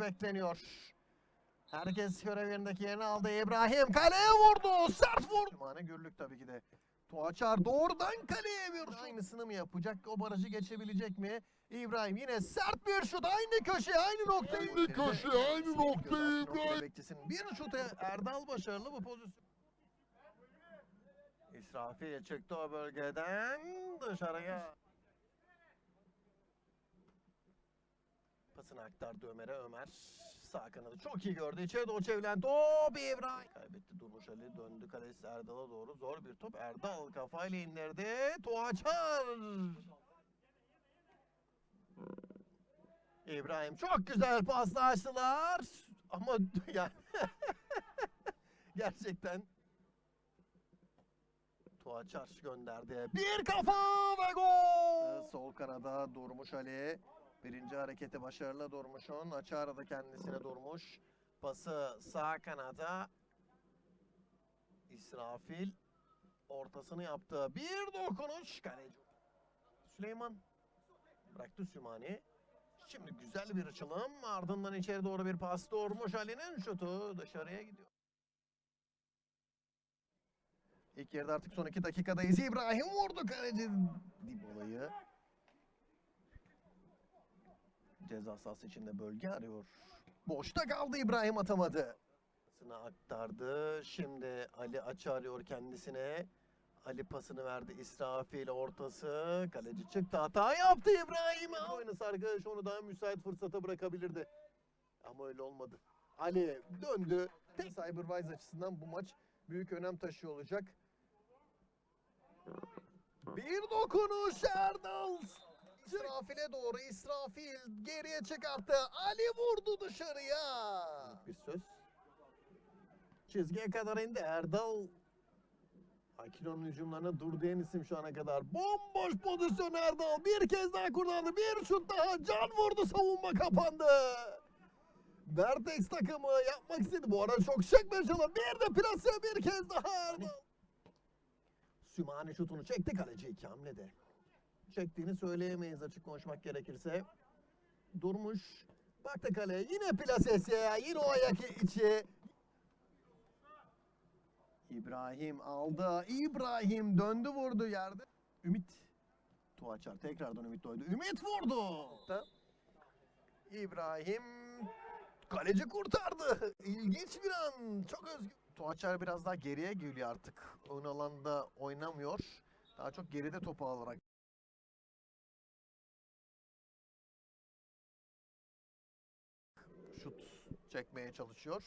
bekleniyor. Herkes görev yerindeki yerini aldı. İbrahim kaleye vurdu. Sert vurdu. Sümane Gürlük tabii ki de. Tuğaçar doğrudan kaleye bir Aynısını mı yapacak? O barajı geçebilecek mi? İbrahim yine sert bir şut. Aynı köşe, aynı noktayı. Aynı köşe, aynı noktayı İbrahim. Bekçisinin bir şutu Erdal başarılı bu pozisyon. İsrafil çıktı o bölgeden dışarıya. Pasını aktardı Ömer'e. Ömer sağ kanadı çok iyi gördü. İçeri doğru çevrilen top İbrahim. Kaybetti Durmuş Ali. Döndü kalesi Erdal'a doğru. Zor bir top. Erdal kafayla indirdi. Tuğaçar. İbrahim çok güzel paslaştılar. Ama yani gerçekten Tuğaçar gönderdi. Bir kafa ve gol. Sol kanada Durmuş Ali. Birinci hareketi başarılı Durmuş'un. Açı arada kendisine Durmuş. Pası sağ kanada. İsrafil ortasını yaptı. Bir dokunuş. Kaleci. Süleyman bıraktı Sümani. Şimdi güzel bir açılım. Ardından içeri doğru bir pas. Durmuş Ali'nin şutu dışarıya gidiyor. İlk yarıda artık son iki dakikadayız. İbrahim vurdu kaleci Dibola'yı. Ceza sahası içinde bölge arıyor. Boşta kaldı İbrahim atamadı. Pasını aktardı. Şimdi Ali açı arıyor kendisine. Ali pasını verdi İsrafil ortası. Kaleci çıktı hata yaptı İbrahim. Oynası arkadaş onu daha müsait fırsata bırakabilirdi. Ama öyle olmadı. Ali döndü. Cyberwise açısından bu maç büyük önem taşıyor olacak. Bir dokunuş Erdal. İsrafil'e doğru İsrafil geriye çıkarttı. Ali vurdu dışarıya. Bir söz. Çizgiye kadar indi Erdal. Akilo'nun hücumlarına dur diyen isim şu ana kadar. Bomboş pozisyon Erdal. Bir kez daha kullandı. Bir şut daha. Can vurdu. Savunma kapandı. Vertex takımı yapmak istedi. Bu arada çok şık bir çalım. Bir de plase bir kez daha Erdal. Sümani şutunu çekti kaleci iki hamlede. Çektiğini söyleyemeyiz açık konuşmak gerekirse. Durmuş. Baktı kaleye. Yine plasesi. Yine o ayak içi. İbrahim aldı. İbrahim döndü vurdu yerde. Ümit. Tuğaçar tekrardan Ümit doydu. Ümit vurdu. İbrahim kaleci kurtardı. İlginç bir an. Çok özgür. Tuğaçar biraz daha geriye geliyor artık. Ön alanda oynamıyor. Daha çok geride topu alarak. Şut çekmeye çalışıyor.